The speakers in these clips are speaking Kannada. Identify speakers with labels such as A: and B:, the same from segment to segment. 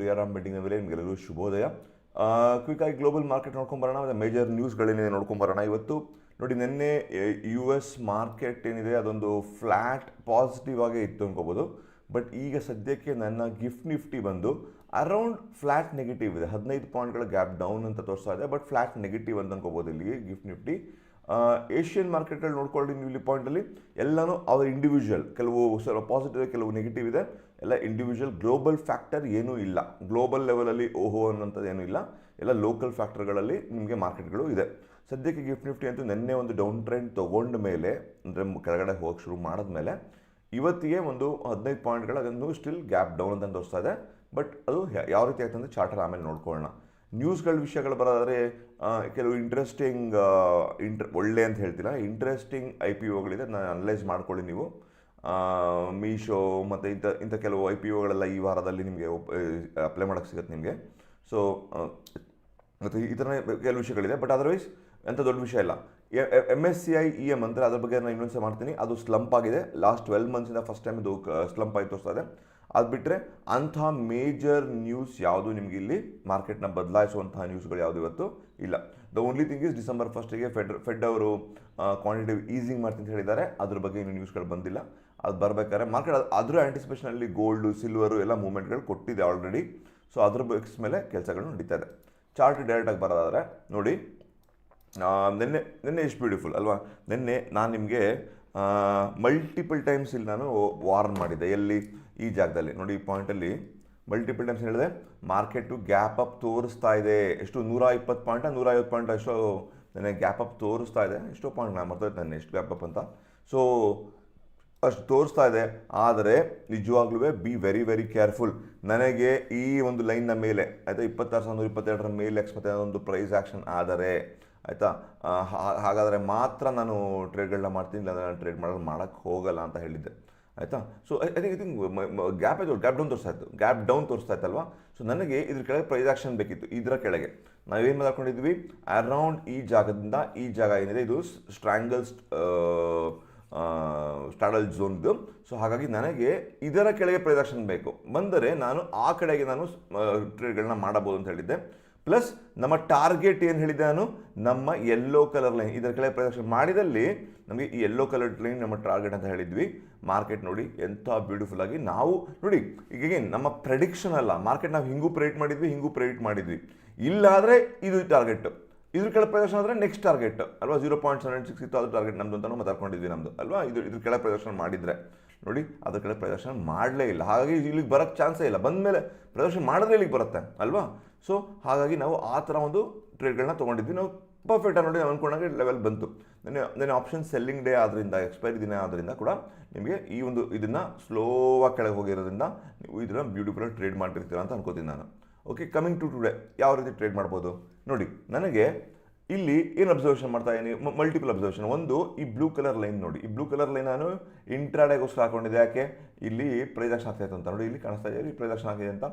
A: ಪ್ರಿಯಾರಾಮ್ ಬೆಡ್ಡಿಂಗ್ ಮೇಲೆ ನಿಮಗೆಲ್ಲರೂ ಶುಭೋದಯ. ಕ್ವಿಕ್ ಆಗಿ ಗ್ಲೋಬಲ್ ಮಾರ್ಕೆಟ್ ನೋಡ್ಕೊಂಬರೋಣ ಮತ್ತು ಮೇಜರ್ ನ್ಯೂಸ್ಗಳೇನಿದೆ ನೋಡ್ಕೊಂಬರೋಣ ಇವತ್ತು. ನೋಡಿ, ನಿನ್ನೆ ಯು ಎಸ್ ಮಾರ್ಕೆಟ್ ಏನಿದೆ, ಅದೊಂದು ಫ್ಲ್ಯಾಟ್ ಪಾಸಿಟಿವ್ ಆಗೇ ಇತ್ತು ಅನ್ಕೋಬೋದು. ಬಟ್ ಈಗ ಸದ್ಯಕ್ಕೆ ನನ್ನ ಗಿಫ್ಟ್ ನಿಫ್ಟಿ ಬಂದು ಅರೌಂಡ್ ಫ್ಲ್ಯಾಟ್ ನೆಗೆಟಿವ್ ಇದೆ. ಹದಿನೈದು ಪಾಯಿಂಟ್ಗಳ ಗ್ಯಾಪ್ ಡೌನ್ ಅಂತ ತೋರಿಸ್ತಾ ಇದೆ ಬಟ್ ಫ್ಲ್ಯಾಟ್ ನೆಗೆಟಿವ್ ಅಂತ ಅನ್ಕೋಬೋದು ಇಲ್ಲಿ ಗಿಫ್ಟ್ ನಿಫ್ಟಿ ಏಷ್ಯನ್ ಮಾರ್ಕೆಟ್ಗಳು ನೋಡ್ಕೊಳ್ಳಿ ನೀವು ಇಲ್ಲಿ ಪಾಯಿಂಟಲ್ಲಿ ಎಲ್ಲನೂ ಅವ್ರ ಇಂಡಿವಿಜುವಲ್ ಕೆಲವು ಸ್ವಲ್ಪ ಪಾಸಿಟಿವ್ ಕೆಲವು ನೆಗೆಟಿವ್ ಇದೆ. ಎಲ್ಲ ಇಂಡಿವಿಜುವಲ್ ಗ್ಲೋಬಲ್ ಫ್ಯಾಕ್ಟರ್ ಏನೂ ಇಲ್ಲ. ಗ್ಲೋಬಲ್ ಲೆವೆಲಲ್ಲಿ ಓಹೋ ಅನ್ನೋಂಥದ್ದು ಏನೂ ಇಲ್ಲ. ಎಲ್ಲ ಲೋಕಲ್ ಫ್ಯಾಕ್ಟರ್ಗಳಲ್ಲಿ ನಿಮಗೆ ಮಾರ್ಕೆಟ್ಗಳು ಇದೆ. ಸದ್ಯಕ್ಕೆ ಗಿಫ್ಟ್ ನಿಫ್ಟಿ ಅಂತೂ ನಿನ್ನೆ ಒಂದು ಡೌನ್ ಟ್ರೆಂಡ್ ತೊಗೊಂಡ ಮೇಲೆ, ಅಂದರೆ ಕೆಳಗಡೆ ಹೋಗಕ್ಕೆ ಶುರು ಮಾಡಿದ್ಮೇಲೆ, ಇವತ್ತಿಗೆ ಒಂದು ಹದಿನೈದು ಪಾಯಿಂಟ್ಗಳ ಅದನ್ನು ಸ್ಟಿಲ್ ಗ್ಯಾಪ್ ಡೌನ್ ಅಂತ ತೋರಿಸ್ತಾ ಇದೆ. ಬಟ್ ಅದು ಯಾವ ರೀತಿ ಆಯ್ತು ಅಂದರೆ ಚಾರ್ಟರ್ ಆಮೇಲೆ ನೋಡ್ಕೊಳ್ಳೋಣ. ನ್ಯೂಸ್ಗಳ ವಿಷಯಗಳು ಬರೋದಾದರೆ ಕೆಲವು ಇಂಟ್ರೆಸ್ಟಿಂಗ್ ಇಂಟ್ರ ಒಳ್ಳೆ ಅಂತ ಹೇಳ್ತಿಲ್ಲ ಇಂಟ್ರೆಸ್ಟಿಂಗ್ ಐ ಪಿ ಒಗಳಿದೆ ನಾನು ಅನಲೈಸ್ ಮಾಡ್ಕೊಳ್ಳಿ ನೀವು. ಮೀಶೋ ಮತ್ತು ಇಂಥ ಇಂಥ ಕೆಲವು ಐ ಪಿ ಒಗಳೆಲ್ಲ ಈ ವಾರದಲ್ಲಿ ನಿಮಗೆ ಅಪ್ಲೈ ಮಾಡೋಕ್ಕೆ ಸಿಗುತ್ತೆ ನಿಮಗೆ. ಸೊ ಮತ್ತು ಈ ಥರ ಕೆಲವು ವಿಷಯಗಳಿದೆ ಬಟ್ ಅದರ್ವೈಸ್ ಎಂಥ ದೊಡ್ಡ ವಿಷಯ ಇಲ್ಲ. M S C I E M ಅಂದರೆ ಅದ್ರ ಬಗ್ಗೆ ನಾನು ಇನ್ನೊಂದು ಮಾಡ್ತೀನಿ. ಅದು ಸ್ಲಂಪ್ ಆಗಿದೆ. ಲಾಸ್ಟ್ ಟ್ವೆಲ್ ಮಂತ್ಸಿಂದ ಫಸ್ಟ್ ಟೈಮ್ ಇದು ಸ್ಲಂಪ್ ಆಗಿ ತೋರಿಸ್ತಾ ಇದೆ. ಅದು ಬಿಟ್ಟರೆ ಅಂಥ ಮೇಜರ್ ನ್ಯೂಸ್ ಯಾವುದು ನಿಮಗೆ ಇಲ್ಲಿ ಮಾರ್ಕೆಟ್ನ ಬದಲಾಯಿಸುವಂತಹ ನ್ಯೂಸ್ಗಳು ಯಾವುದು ಇವತ್ತು ಇಲ್ಲ. The only thing is December ಫಸ್ಟಿಗೆ ಫೆಡ್ ಫೆಡ್ ಅವರು ಕ್ವಾಂಟಿಟಿವ್ ಈಸಿಂಗ್ ಮಾಡ್ತೀನಿ ಅಂತ ಹೇಳಿದ್ದಾರೆ. ಅದ್ರ ಬಗ್ಗೆ ಇನ್ನೂ ನ್ಯೂಸ್ಗಳು ಬಂದಿಲ್ಲ. ಅದು ಬರಬೇಕಾದ್ರೆ ಮಾರ್ಕೆಟ್ ಅದರ ಆ್ಯಂಟಿಸಿಪೇಷನಲ್ಲಿ ಗೋಲ್ಡು ಸಿಲ್ವರು ಎಲ್ಲ ಮೂವ್ಮೆಂಟ್ಗಳು ಕೊಟ್ಟಿದೆ ಆಲ್ರೆಡಿ ಸೊ ಅದ್ರ ಬೇಕ್ಸ್ ಮೇಲೆ ಕೆಲಸಗಳು ನಡೀತಾ ಇದೆ. ಚಾರ್ಟ್ ಡೈರೆಕ್ಟಾಗಿ ಬರೋದಾದರೆ ನೋಡಿ ನಿನ್ನೆ ನಿನ್ನೆ ಇಷ್ಟು ಬ್ಯೂಟಿಫುಲ್ ಅಲ್ವಾ? ನಿನ್ನೆ ನಾನು ನಿಮಗೆ ಮಲ್ಟಿಪಲ್ ಟೈಮ್ಸ್ ಇಲ್ಲಿ ನಾನು ವಾರ್ನ್ ಮಾಡಿದ್ದೆ. ಎಲ್ಲಿ? ಈ ಜಾಗದಲ್ಲಿ. ನೋಡಿ, ಈ ಪಾಯಿಂಟಲ್ಲಿ ಮಲ್ಟಿಪಲ್ ಟೈಮ್ಸ್ ಹೇಳಿದೆ. ಮಾರ್ಕೆಟು ಗ್ಯಾಪ್ ಅಪ್ ತೋರಿಸ್ತಾ ಇದೆ. ಎಷ್ಟು? ನೂರ ಇಪ್ಪತ್ತು ಪಾಯಿಂಟ ನೂರ ಐವತ್ತು ಪಾಯಿಂಟ್ ಅಷ್ಟು ನನಗೆ ಗ್ಯಾಪ್ ಅಪ್ ತೋರಿಸ್ತಾ ಇದೆ. ಎಷ್ಟೋ ಪಾಯಿಂಟ್ ನಾನು ಮಾಡ್ತಾ ನಾನು ಎಷ್ಟು ಗ್ಯಾಪ್ ಅಪ್ ಅಂತ. ಸೊ ಅಷ್ಟು ತೋರಿಸ್ತಾ ಇದೆ. ಆದರೆ ನಿಜವಾಗ್ಲೂ ಬಿ ವೆರಿ ವೆರಿ ಕೇರ್ಫುಲ್ ನನಗೆ ಈ ಒಂದು ಲೈನ್ನ ಮೇಲೆ, ಆಯಿತಾ, ಇಪ್ಪತ್ತಾರು ಸಾವಿರದ ಇಪ್ಪತ್ತೆರಡರ ಮೇಲೆ ಎಕ್ಸ್ಪತ್ತೆ ಒಂದು ಪ್ರೈಸ್ ಆ್ಯಕ್ಷನ್ ಆದರೆ ಆಯಿತಾ? ಹಾಗಾದರೆ ಮಾತ್ರ ನಾನು ಟ್ರೇಡ್ಗಳನ್ನ ಮಾಡ್ತೀನಿ ಇಲ್ಲ ನಾನು ಟ್ರೇಡ್ ಮಾಡೋದು ಮಾಡೋಕ್ಕೆ ಹೋಗಲ್ಲ ಅಂತ ಹೇಳಿದ್ದೆ. ಆಯಿತಾ? So I think I think gap ಇದು ಗ್ಯಾಪ್ ಡೌನ್ ತೋರಿಸ್ತಾ ಇತ್ತು. ಗ್ಯಾಪ್ ಡೌನ್ ತೋರಿಸ್ತಾ ಇತ್ತಲ್ವಾ? ಸೊ ನನಗೆ ಇದ್ರ ಕೆಳಗೆ ಪ್ರೈಸ್ ಆಕ್ಷನ್ ಬೇಕಿತ್ತು, ಇದರ ಕೆಳಗೆ. ನಾವೇನು ಮಾತಾಡ್ಕೊಂಡಿದ್ವಿ ಅರೌಂಡ್ ಈ ಜಾಗದಿಂದ ಈ ಜಾಗ ಏನಿದೆ, ಇದು ಸ್ಟ್ರಾಂಗಲ್ಸ್ ಸ್ಟಾಡಲ್ ಝೋನ್ದು ಸೊ ಹಾಗಾಗಿ ನನಗೆ ಇದರ ಕೆಳಗೆ ಪ್ರೈಸ್ ಆಕ್ಷನ್ ಬೇಕು. ಬಂದರೆ ನಾನು ಆ ಕಡೆಗೆ ನಾನು ಟ್ರೇಡ್ಗಳನ್ನ ಮಾಡಬಹುದು ಅಂತ ಹೇಳಿದ್ದೆ. ಪ್ಲಸ್ ನಮ್ಮ ಟಾರ್ಗೆಟ್ ಏನು ಹೇಳಿದೆ ನಾನು? ನಮ್ಮ ಯೆಲ್ಲೋ ಕಲರ್ ಲೈನ್ ಇದರ ಕೆಳಗೆ ಪ್ರದರ್ಶನ ಮಾಡಿದಲ್ಲಿ ನಮಗೆ ಈ ಯೆಲ್ಲೋ ಕಲರ್ ಲೈನ್ ನಮ್ಮ ಟಾರ್ಗೆಟ್ ಅಂತ ಹೇಳಿದ್ವಿ. ಮಾರ್ಕೆಟ್ ನೋಡಿ, ಎಂಥ ಬ್ಯೂಟಿಫುಲ್ ಆಗಿ ನಾವು ನೋಡಿ, ಈಗ ನಮ್ಮ ಪ್ರೆಡಿಕ್ಷನ್ ಅಲ್ಲ. ಮಾರ್ಕೆಟ್ ನಾವು ಹಿಂಗೂ ಪ್ರೆಡಿಕ್ಟ್ ಮಾಡಿದ್ವಿ, ಹಿಂಗೂ ಪ್ರೆಡಿಕ್ಟ್ ಮಾಡಿದ್ವಿ. ಇಲ್ಲಾದರೆ ಇದು ಟಾರ್ಗೆಟ್ ಇದ್ರ ಕೆಳ ಪ್ರದರ್ಶನ ಆದರೆ ನೆಕ್ಸ್ಟ್ ಟಾರ್ಗೆಟ್ ಅಲ್ವಾ? ಜೀರೋ ಪಾಯಿಂಟ್ ಸೆವೆನ್ ಸಿಕ್ಸ್ ಇತ್ತು, ಅದು ಟಾರ್ಗೆಟ್ ನಮ್ಮದು ನಾವು ಮಾತಾಡ್ಕೊಂಡಿದ್ವಿ ನಮ್ಮದು ಅಲ್ವಾ? ಇದು ಇದ್ರ ಕೆಳ ಪ್ರದರ್ಶನ ಮಾಡಿದರೆ. ನೋಡಿ, ಅದ್ರ ಕಡೆ ಪ್ರದರ್ಶನ ಮಾಡಲೇ ಇಲ್ಲ. ಹಾಗಾಗಿ ಇಲ್ಲಿಗೆ ಬರೋಕ್ಕೆ ಚಾನ್ಸೇ ಇಲ್ಲ. ಬಂದ ಮೇಲೆ ಪ್ರದರ್ಶನ ಮಾಡಿದ್ರೆ ಇಲ್ಲಿಗೆ ಬರುತ್ತೆ. ಅಲ್ವಾ? ಸೊ ಹಾಗಾಗಿ ನಾವು ಆ ಥರ ಒಂದು ಟ್ರೇಡ್ಗಳನ್ನ ತೊಗೊಂಡಿದ್ವಿ. ನಾವು ಪರ್ಫೆಕ್ಟಾಗಿ ನೋಡಿ ನಾವು ಅಂದ್ಕೊಂಡಾಗ ಲೆವೆಲ್ ಬಂತು. ನೆನೆ ನೆನೆ ಆಪ್ಷನ್ ಸೆಲ್ಲಿಂಗ್ ಡೇ ಆದ್ದರಿಂದ ಎಕ್ಸ್ಪೈರಿ ದಿನ ಆದ್ದರಿಂದ ಕೂಡ ನಿಮಗೆ ಈ ಒಂದು ಇದನ್ನು ಸ್ಲೋವಾಗಿ ಕೆಳಗೆ ಹೋಗಿರೋದ್ರಿಂದ ನೀವು ಇದನ್ನು ಬ್ಯೂಟಿಫುಲ್ ಟ್ರೇಡ್ ಮಾಡ್ತಿರ್ತೀರ ಅಂತ ಅನ್ಕೋತೀನಿ ನಾನು. ಓಕೆ ಕಮಿಂಗ್ ಟು ಟುಡೇ ಯಾವ ರೀತಿ ಟ್ರೇಡ್ ಮಾಡ್ಬೋದು? ನೋಡಿ, ನನಗೆ ಇಲ್ಲಿ ಏನು ಅಬ್ಸರ್ವೇಷನ್ ಮಾಡ್ತಾ ಇದ್ದೀನಿ ಮಲ್ಟಿಪಲ್ ಅಬ್ಸರ್ವೇಷನ್ ಒಂದು, ಈ ಬ್ಲೂ ಕಲರ್ ಲೈನ್ ನೋಡಿ. ಈ ಬ್ಲೂ ಕಲರ್ ಲೈನ್ ನಾನು ಇಂಟ್ರಾಡೇಗೋಸ್ಕರ ಹಾಕೊಂಡಿದ್ದೆ. ಯಾಕೆ? ಇಲ್ಲಿ ಪ್ರೈಸ್ ಆಕ್ಷನ್ ಆಗ್ತಾಯಿತ್ತು ಅಂತ ನೋಡಿ. ಇಲ್ಲಿ ಕಾಣಿಸ್ತಾ ಇದೆ. ಇಲ್ಲಿ ಪ್ರೈಸ್ ಆಗಿದೆ ಅಂತ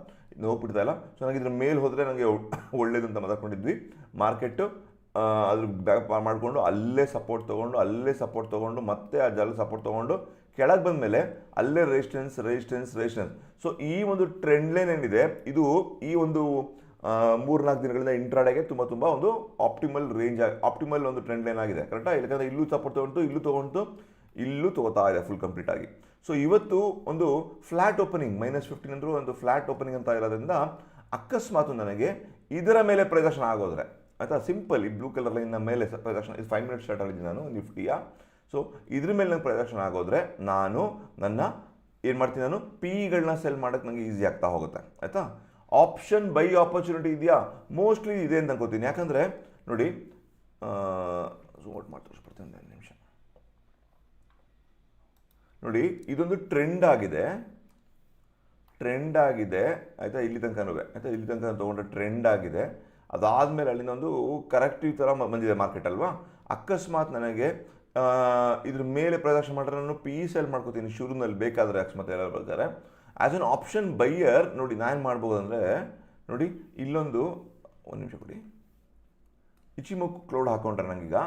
A: ಹೋಗ್ಬಿಡ್ತಾ ಇಲ್ಲ. ಸೊ ನನಗೆ ಇದ್ರ ಮೇಲೆ ಹೋದರೆ ನನಗೆ ಒಳ್ಳೇದು ಅಂತ ಮಾತಾಡ್ಕೊಂಡಿದ್ವಿ ಮಾರ್ಕೆಟ್ಟು ಅದ್ರ ಬ್ಯಾಕ್ ಮಾಡಿಕೊಂಡು ಅಲ್ಲೇ ಸಪೋರ್ಟ್ ತೊಗೊಂಡು, ಅಲ್ಲೇ ಸಪೋರ್ಟ್ ತೊಗೊಂಡು, ಮತ್ತೆ ಆ ಜಾಗ ಸಪೋರ್ಟ್ ತೊಗೊಂಡು ಕೆಳಗೆ ಬಂದ ಮೇಲೆ ಅಲ್ಲೇ ರೆಸಿಸ್ಟೆನ್ಸ್ ರೆಸಿಸ್ಟೆನ್ಸ್ ರೆಸಿಸ್ಟೆನ್ಸ್ ಸೊ ಈ ಒಂದು ಟ್ರೆಂಡ್ ಲೈನ್ ಏನಿದೆ, ಇದು ಈ ಒಂದು ಮೂರ್ನಾಲ್ಕು ದಿನಗಳಿಂದ ಇಂಟ್ರಾಡೆಗೆ ತುಂಬ ತುಂಬ ಒಂದು ಆಪ್ಟಿಮಲ್ ರೇಂಜ್ ಆಪ್ಟಿಮಲ್ ಒಂದು ಟ್ರೆಂಡ್ ಲೈನ್ ಆಗಿದೆ. ಕರೆಕ್ಟಾ ಯಾಕಂದರೆ ಇಲ್ಲೂ ಸಪೋರ್ಟ್ ತಗೊಂಡು, ಇಲ್ಲೂ ತೊಗೊಂಡು, ಇಲ್ಲೂ ತೊಗೋತಾ ಇದೆ ಫುಲ್ ಕಂಪ್ಲೀಟ್ ಆಗಿ. ಸೊ ಇವತ್ತು ಒಂದು ಫ್ಲ್ಯಾಟ್ ಓಪನಿಂಗ್ ಮೈನಸ್ ಫಿಫ್ಟೀನ್ ಅಂದರೂ ಒಂದು ಫ್ಲ್ಯಾಟ್ ಓಪನಿಂಗ್ ಅಂತ ಇರೋದ್ರಿಂದ ಅಕಸ್ಮಾತ್ ನನಗೆ ಇದರ ಮೇಲೆ ಪ್ರದರ್ಶನ ಆಗೋದ್ರೆ, ಆಯಿತಾ? ಸಿಂಪಲ್ ಈ ಬ್ಲೂ ಕಲರ್ ಲೈನ್ನ ಮೇಲೆ ಪ್ರದರ್ಶನ ಇದು ಫೈವ್ ಮಿನಿಟ್ಸ್ ಸ್ಟಾರ್ಟ್ ಆಗಿದ್ದೀನಿ ನಾನು ನಿಫ್ಟಿಯ ಸೊ ಇದ್ರ ಮೇಲೆ ನಂಗೆ ಪ್ರದರ್ಶನ ಆಗೋದ್ರೆ ನಾನು ನನ್ನ ಏನು ಮಾಡ್ತೀನಿ ನಾನು ಪಿ ಇಗಳನ್ನ ಸೆಲ್ ಮಾಡೋಕ್ಕೆ ನನಗೆ ಈಸಿ ಆಗ್ತಾ ಹೋಗುತ್ತೆ, ಆಯಿತಾ? ಆಪ್ಷನ್ ಬೈ ಆಪರ್ಚುನಿಟಿ ಇದೆಯಾ? ಮೋಸ್ಟ್ಲಿ ಇದೆ ಅಂತ ಅನ್ಕೋತೀನಿ. ಯಾಕಂದರೆ, ನೋಡಿ ಝೂಮ್ ಮಾಡಿ ತೋರಿಸ್ಬಿಡ್ತೀನಿ ಒಂದು ನಿಮಿಷ. ನೋಡಿ, ಇದೊಂದು ಟ್ರೆಂಡ್ ಆಗಿದೆ. ಟ್ರೆಂಡ್ ಆಗಿದೆ. ಆಯಿತಾ? ಇಲ್ಲಿ ತನಕನೂ ಆಯಿತಾ? ಇಲ್ಲಿ ತನಕ ತೊಗೊಂಡ್ರೆ ಟ್ರೆಂಡ್ ಆಗಿದೆ. ಅದಾದಮೇಲೆ ಅಲ್ಲಿಂದ ಒಂದು ಕರೆಕ್ಟಿವ್ ಥರ ಬಂದಿದೆ ಮಾರ್ಕೆಟ್ ಅಲ್ವಾ? ಅಕಸ್ಮಾತ್ ನನಗೆ ಇದ್ರ ಮೇಲೆ ಪ್ರದರ್ಶನ ಮಾಡಿದ್ರೆ ನಾನು ಪಿ ಸೆಲ್ ಮಾಡ್ಕೋತೀನಿ. ಶುರುನಲ್ಲಿ ಬೇಕಾದರೆ ಅಕಸ್ಮಾತ್ ಎಲ್ಲ ಬೇಕಾದ್ರೆ ಆ್ಯಸ್ ಅನ್ ಆಪ್ಷನ್ ಬೈಯರ್ ನೋಡಿ ನಾನು ಮಾಡ್ಬೋದು ಅಂದರೆ ನೋಡಿ ಇಲ್ಲೊಂದು, ಒಂದು ನಿಮಿಷ ಕೊಡಿ ಇಚಿಮುಕ್ ಕ್ಲೋಡ್ ಹಾಕೊಂಡ್ರೆ ನನಗೀಗ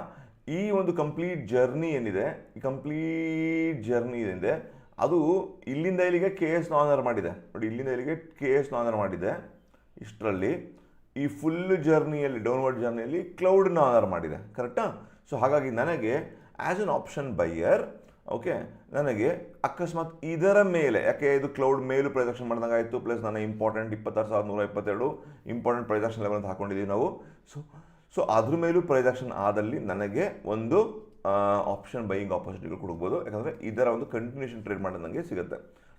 A: ಈ ಒಂದು ಕಂಪ್ಲೀಟ್ ಜರ್ನಿ ಏನಿದೆ, ಈ ಕಂಪ್ಲೀಟ್ ಜರ್ನಿ ಏನಿದೆ, ಅದು ಇಲ್ಲಿಂದ ಇಲ್ಲಿಗೆ ಕೆ ಎಸ್ ನಾನರ್ ಮಾಡಿದೆ. ನೋಡಿ, ಇಲ್ಲಿಂದ ಇಲ್ಲಿಗೆ ಕೆ ಎಸ್ ನಾನರ್ ಮಾಡಿದೆ. ಇಷ್ಟರಲ್ಲಿ ಈ ಫುಲ್ ಜರ್ನಿಯಲ್ಲಿ ಡೌನ್ವರ್ಡ್ ಜರ್ನಿಯಲ್ಲಿ ಕ್ಲೌಡ್ನ ಆನರ್ ಮಾಡಿದೆ. ಕರೆಕ್ಟಾ ಸೊ ಹಾಗಾಗಿ ನನಗೆ as an option buyer okay ನನಗೆ ಅಕಸ್ಮಾತ್ ಇದರ ಮೇಲೆ, ಯಾಕೆ ಇದು ಕ್ಲೌಡ್ ಮೇಲೂ ಪ್ರೊಜೆಕ್ಷನ್ ಮಾಡಿದಂಗೆ ಆಯಿತು ಪ್ಲಸ್ ನನ್ನ ಇಂಪಾರ್ಟೆಂಟ್ ಇಪ್ಪತ್ತಾರು ಸಾವಿರದ ನೂರ ಇಪ್ಪತ್ತೆರಡು ಇಂಪಾರ್ಟೆಂಟ್ ಪ್ರೊಜೆಕ್ಷನ್ ಲೆವೆಲ್ ಅಂತ ಹಾಕೊಂಡಿದ್ದೀವಿ ನಾವು. ಸೊ ಸೊ ಅದ್ರ ಮೇಲೂ ಪ್ರೊಜೆಕ್ಷನ್ ಆದಲ್ಲಿ ನನಗೆ ಒಂದು ಆಪ್ಷನ್ ಬೈಯಿಂಗ್ ಆಪರ್ಚುನಿಟಿಗಳು ಕೊಡ್ಬೋದು ಯಾಕಂದರೆ ಇದರ ಒಂದು ಕಂಟಿನ್ಯೂಷನ್ ಟ್ರೇಡ್ ಮಾಡೋದು ನನಗೆ ಸಿಗುತ್ತೆ.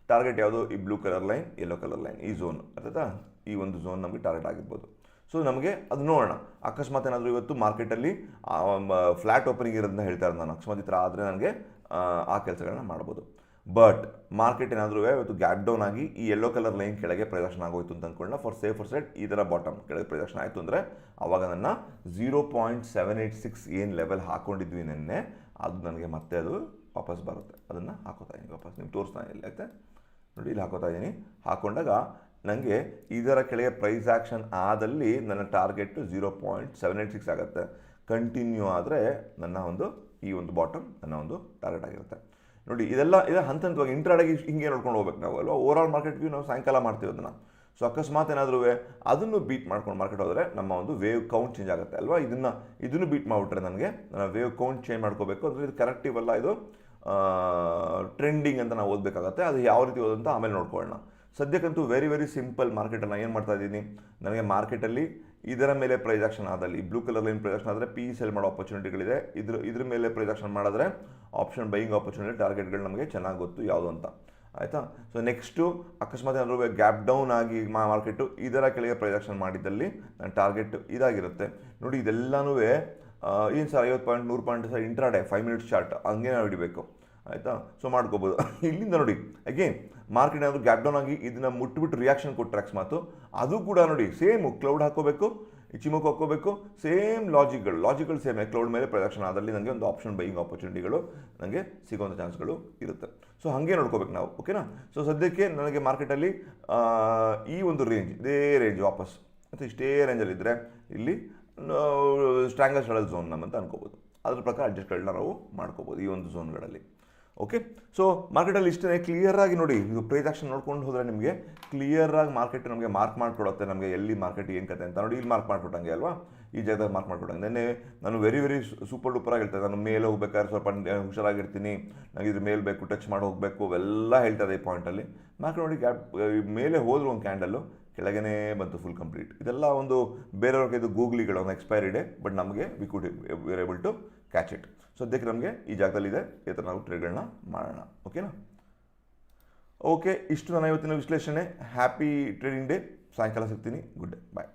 A: ಟಾರ್ಗೆಟ್ ಯಾವುದು? ಈ blue colour line yellow colour line ಈ ಝೋನ್ ಅರ್ಥಾಯ್ತಾ ಈ ಒಂದು ಝೋನ್ ನಮಗೆ ಟಾರ್ಗೆಟ್ ಆಗಿರ್ಬೋದು. ಸೊ ನಮಗೆ ಅದು ನೋಡೋಣ. ಅಕಸ್ಮಾತ್ ಏನಾದರೂ ಇವತ್ತು ಮಾರ್ಕೆಟಲ್ಲಿ ಫ್ಲ್ಯಾಟ್ ಓಪನಿಂಗ್ ಇರೋದನ್ನ ಹೇಳ್ತಾರೆ ನಾನು. ಅಕಸ್ಮಾತ್ ಈ ಥರ ಆದರೆ ನನಗೆ ಆ ಕೆಲಸಗಳನ್ನ ಮಾಡ್ಬೋದು. ಬಟ್ ಮಾರ್ಕೆಟ್ ಏನಾದರೂ ಇವತ್ತು ಗ್ಯಾಪ್ ಡೌನ್ ಆಗಿ ಈ ಯೆಲ್ಲೋ ಕಲರ್ ಲೈನ್ ಕೆಳಗೆ ಪ್ರದರ್ಶನ ಆಗೋಯ್ತು ಅಂತ ಅಂದ್ಕೊಂಡ ಫಾರ್ ಸೇಫರ್ ಸೈಡ್ ಈ ಥರ ಬಾಟಮ್ ಕೆಳಗೆ ಪ್ರದರ್ಶನ ಆಯಿತು ಅಂದರೆ ಆವಾಗ ನನ್ನ zero point seven eight six ಏನು ಲೆವೆಲ್ ಹಾಕ್ಕೊಂಡಿದ್ವಿ ನಿನ್ನೆ, ಅದು ನನಗೆ ಮತ್ತೆ ಅದು ವಾಪಸ್ ಬರುತ್ತೆ. ಅದನ್ನು ಹಾಕೋತಾ ಇದ್ದೀನಿ ವಾಪಸ್. ನಿಮ್ಗೆ ತೋರಿಸ್ತಾ ಇಲ್ಲ ಆಯ್ತಾ? ನೋಡಿ, ಇಲ್ಲಿ ಹಾಕೋತಾ ಇದ್ದೀನಿ ಹಾಕೊಂಡಾಗ ನನಗೆ ಇದರ ಕೆಳಗೆ ಪ್ರೈಸ್ ಆ್ಯಕ್ಷನ್ ಆದಲ್ಲಿ ನನ್ನ target zero point seven eight six ಆಗುತ್ತೆ. ಕಂಟಿನ್ಯೂ ಆದರೆ ನನ್ನ ಒಂದು ಈ ಒಂದು ಬಾಟಮ್ ನನ್ನ ಒಂದು ಟಾರ್ಗೆಟ್ ಆಗಿರುತ್ತೆ. ನೋಡಿ, ಇದೆಲ್ಲ, ಇದೆ ಹಂತ ಹಂತವಾಗಿ ಇಂಟ್ರಾಡಾಗಿ ಹಿಂಗೆ ನೋಡ್ಕೊಂಡು ಹೋಗ್ಬೇಕು ನಾವು, ಅಲ್ವಾ? ಓವರ್ ಆಲ್ ಮಾರ್ಕೆಟ್ ವ್ಯೂ ನಾವು ಸಾಯಂಕಾಲ ಮಾಡ್ತೀವಿ ಅದನ್ನು. ಸೊ ಅಕಸ್ಮಾತ್ ಏನಾದರೂ ಅದನ್ನು ಬೀಟ್ ಮಾಡ್ಕೊಂಡು ಮಾರ್ಕೆಟ್ ಹೋದರೆ ನಮ್ಮ ಒಂದು ವೇವ್ ಕೌಂಟ್ ಚೇಂಜ್ ಆಗುತ್ತೆ, ಅಲ್ವಾ? ಇದನ್ನು ಇದನ್ನು ಬೀಟ್ ಮಾಡಿಬಿಟ್ರೆ ನನಗೆ, ನನ್ನ ವೇವ್ ಕೌಂಟ್ ಚೇಂಜ್ ಮಾಡ್ಕೋಬೇಕು. ಅಂದರೆ ಇದು ಕರೆಕ್ಟಿವ್ ಅಲ್ಲ, ಇದು ಟ್ರೆಂಡಿಂಗ್ ಅಂತ ನಾವು ಓದಬೇಕಾಗತ್ತೆ. ಅದು ಯಾವ ರೀತಿ ಓದಂತ ಆಮೇಲೆ ನೋಡ್ಕೊಳ್ಳೋಣ. ಸದ್ಯಕ್ಕಂತೂ ವೆರಿ ವೆರಿ ಸಿಂಪಲ್ ಮಾರ್ಕೆಟಲ್ಲಿ ನಾನು ಏನು ಮಾಡ್ತಾ ಇದ್ದೀನಿ? ನನಗೆ ಮಾರ್ಕೆಟಲ್ಲಿ ಇದರ ಮೇಲೆ ಪ್ರೈಸ್ ಆಕ್ಷನ್ ಆದಲ್ಲಿ blue colour line price action ಆದರೆ ಪಿ ಸೆಲ್ ಮಾಡೋ ಆಪರ್ಚುನಿಟಿಗಳಿದೆ ಇದ್ರ ಇದ್ರ ಮೇಲೆ ಪ್ರೈಸ್ ಆಕ್ಷನ್ ಮಾಡಿದ್ರೆ ಆಪ್ಷನ್ ಬೈಯಿಂಗ್ ಆಪರ್ಚುನಿಟಿ ಟಾರ್ಗೆಟ್ಗಳು ನಮಗೆ ಚೆನ್ನಾಗಿ ಗೊತ್ತು ಯಾವುದು ಅಂತ. ಆಯಿತಾ? ಸೊ ನೆಕ್ಸ್ಟು ಅಕಸ್ಮಾತ್ ಏನಾದರೂ ಗ್ಯಾಪ್ ಡೌನ್ ಆಗಿ ಮಾರ್ಕೆಟು ಇದರ ಕೆಳಗೆ ಪ್ರೈಸ್ ಆಕ್ಷನ್ ಮಾಡಿದ್ದಲ್ಲಿ ನನ್ನ ಟಾರ್ಗೆಟ್ ಇದಾಗಿರುತ್ತೆ. ನೋಡಿ ಇದೆಲ್ಲನೂ ಏನು ಸರ್ ಐವತ್ತು ಪಾಯಿಂಟ್ ನೂರು point sir intraday five minutes chart ಹಂಗೆ ನಾವು ಹಿಡಿಬೇಕು. ಆಯಿತಾ? ಸೊ ಮಾಡ್ಕೋಬೋದು. ಇಲ್ಲಿಂದ ನೋಡಿ ಅಗೇನ್ ಮಾರ್ಕೆಟ್ ಏನಾದರೂ ಗ್ಯಾಪ್ ಡೌನ್ ಆಗಿ ಇದನ್ನ ಮುಟ್ಬಿಟ್ಟು ರಿಯಾಕ್ಷನ್ ಕೊಟ್ಟರೆ ಅಕಸ್ಮಾತು ಅದು ಕೂಡ ನೋಡಿ ಸೇಮ್ ಕ್ಲೌಡ್ ಹಾಕೋಬೇಕು ಚಿಮುಕ್ ಹಾಕೋಬೇಕು ಸೇಮ್ ಲಾಜಿಕ್ಗಳು ಲಾಜಿಕಲ್ ಸೇಮ್ ಕ್ಲೌಡ್ ಮೇಲೆ ಪ್ರೊಡಕ್ಷನ್ ಆದಲ್ಲಿ ನನಗೆ ಒಂದು ಆಪ್ಷನ್ ಬೈಯಿಂಗ್ ಆಪರ್ಚುನಿಟಿಗಳು ನನಗೆ ಸಿಗುವಂಥ ಚಾನ್ಸ್ಗಳು ಇರುತ್ತೆ. ಸೊ ಹಾಗೆ ನೋಡ್ಕೋಬೇಕು ನಾವು ಓಕೆನಾ ಸೊ ಸದ್ಯಕ್ಕೆ ನನಗೆ ಮಾರ್ಕೆಟಲ್ಲಿ ಈ ಒಂದು ರೇಂಜ್ ಇದೇ ರೇಂಜ್ ವಾಪಸ್. ಮತ್ತು ಇಷ್ಟೇ ರೇಂಜಲ್ಲಿದ್ದರೆ ಇಲ್ಲಿ ಸ್ಟ್ರಾಂಗಲ್ ಶಡಲ್ ಝೋನ್ ನಮ್ಮಂತ ಅನ್ಕೋಬೋದು. ಅದ್ರ ಪ್ರಕಾರ ಅಡ್ಜಸ್ಟ್ಗಳನ್ನ ನಾವು ಮಾಡ್ಕೋಬೋದು ಈ ಒಂದು ಝೋನ್ಗಳಲ್ಲಿ ಓಕೆ ಸೊ ಮಾರ್ಕೆಟಲ್ಲಿ ಇಷ್ಟೇ ಕ್ಲಿಯರಾಗಿ ನೋಡಿ. ಇದು ಪ್ರೈಸ್ ಆಕ್ಷನ್ ನೋಡ್ಕೊಂಡು ಹೋದರೆ ನಿಮಗೆ ಕ್ಲಿಯರಾಗಿ ಮಾರ್ಕೆಟ್ ನಮಗೆ ಮಾರ್ಕ್ ಮಾಡಿಕೊಡುತ್ತೆ. ನಮಗೆ ಎಲ್ಲಿ ಮಾರ್ಕೆಟ್ ಏನು ಕತೆ ಅಂತ ನೋಡಿ. ಇಲ್ಲಿ ಮಾರ್ಕ್ ಮಾಡಿಕೊಟ್ಟಂಗೆ ಅಲ್ವಾ? ಈ ಜಾಗದಾಗ ಮಾರ್ಕ್ ಮಾಡಿಕೊಟ್ಟಂಗೆ. ನೆನ್ನೆ ನಾನು ವೆರಿ ವೆರಿ ಸೂಪರ್ ಡೂಪರ್ ಆಗಿರ್ತೇನೆ ನಾನು ಮೇಲೆ ಹೋಗ್ಬೇಕಾದ್ರೆ ಸ್ವಲ್ಪ ಹುಷಾರಾಗಿರ್ತೀನಿ. ನನಗೆ ಇದ್ರ ಮೇಲೆ ಬೇಕು ಟಚ್ ಮಾಡಿ ಹೋಗಬೇಕು, ಅವೆಲ್ಲ ಹೇಳ್ತಾರೆ ಈ ಪಾಯಿಂಟಲ್ಲಿ ಮಾರ್ಕೆಟ್ ನೋಡಿ ಗ್ಯಾಪ್ ಮೇಲೆ ಹೋದ್ರು ಒಂದು ಕ್ಯಾಂಡಲ್ಲು ಕೆಳಗೇ ಬಂತು ಫುಲ್ ಕಂಪ್ಲೀಟ್ ಇದೆಲ್ಲ ಒಂದು ಬೇರೆಯವ್ರಿಗೆ ಇದು ಗೂಗ್ಲಿಗಳು ಒಂದು ಎಕ್ಸ್ಪೈರಿ ಡೇ ಬಟ್ ನಮಗೆ we could were able to catch it so ಅದಕ್ಕೆ ನಮಗೆ ಈ ಜಾಗದಲ್ಲಿದೆ, ಈ ಥರ ನಾವು ಟ್ರೇಡ್ಗಳನ್ನ ಮಾಡೋಣ. ಓಕೆನಾ ಓಕೆ ಇಷ್ಟು ನನ್ನ ಇವತ್ತಿನ ವಿಶ್ಲೇಷಣೆ. ಹ್ಯಾಪಿ ಟ್ರೇಡಿಂಗ್ ಡೇ ಸಾಯಂಕಾಲ ಸಿಗ್ತೀನಿ. Good day bye